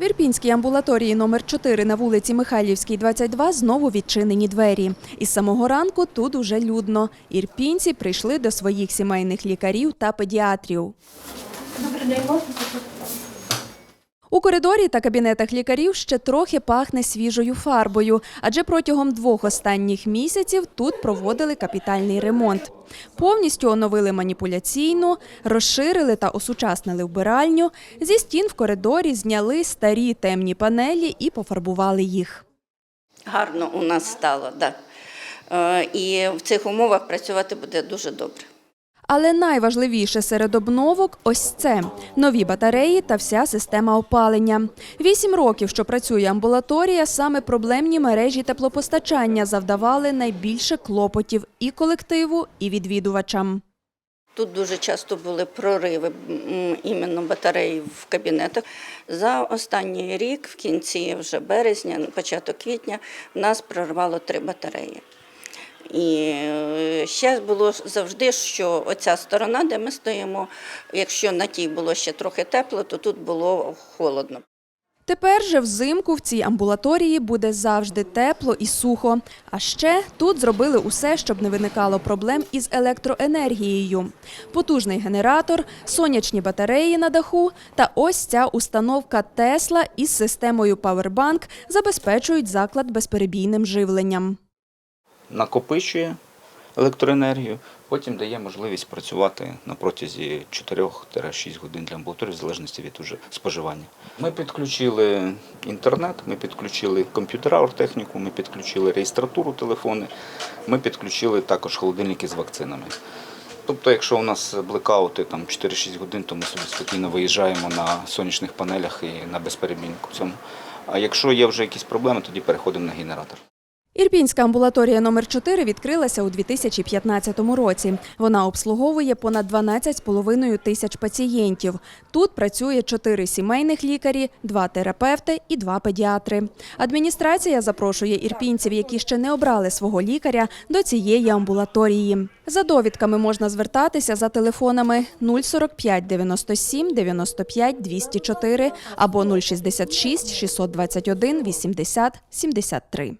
В Ірпінській амбулаторії номер 4 на вулиці Михайлівській, 22 знову відчинені двері. Із самого ранку тут уже людно. Ірпінці прийшли до своїх сімейних лікарів та педіатрів. У коридорі та кабінетах лікарів ще трохи пахне свіжою фарбою, адже протягом двох останніх місяців тут проводили капітальний ремонт. Повністю оновили маніпуляційну, розширили та осучаснили вбиральню. Зі стін в коридорі зняли старі темні панелі і пофарбували їх. Гарно у нас стало, так. Е, І в цих умовах працювати буде дуже добре. Але найважливіше серед обновок ось це нові батареї та вся система опалення. Вісім років, що працює амбулаторія, саме проблемні мережі теплопостачання завдавали найбільше клопотів і колективу, і відвідувачам. Тут дуже часто були прориви іменно батареї в кабінетах. За останній рік, в кінці вже березня, початок квітня, в нас прорвало три батареї. І е, ще було завжди, що оця сторона, де ми стоїмо, якщо на тій було ще трохи тепло, то тут було холодно. Тепер же взимку в цій амбулаторії буде завжди тепло і сухо. А ще тут зробили усе, щоб не виникало проблем із електроенергією. Потужний генератор, сонячні батареї на даху та ось ця установка Тесла із системою Powerbank забезпечують заклад безперебійним живленням. Накопичує електроенергію, потім дає можливість працювати на протязі 4-6 годин для амбулаторії, в залежності від уже споживання. Ми підключили інтернет, ми підключили комп'ютера, оргтехніку, ми підключили реєстратуру телефони, ми підключили також холодильники з вакцинами. Тобто, якщо у нас блекаути там 4-6 годин, то ми собі спокійно виїжджаємо на сонячних панелях і на безперебійнику цьому. А якщо є вже якісь проблеми, тоді переходимо на генератор. Ірпінська амбулаторія номер 4 відкрилася у 2015 році. Вона обслуговує понад 12,5 тисяч пацієнтів. Тут працює 4 сімейних лікарі, 2 терапевти і 2 педіатри. Адміністрація запрошує ірпінців, які ще не обрали свого лікаря, до цієї амбулаторії. За довідками можна звертатися за телефонами 045 97 95 204 або 066 621 80 73.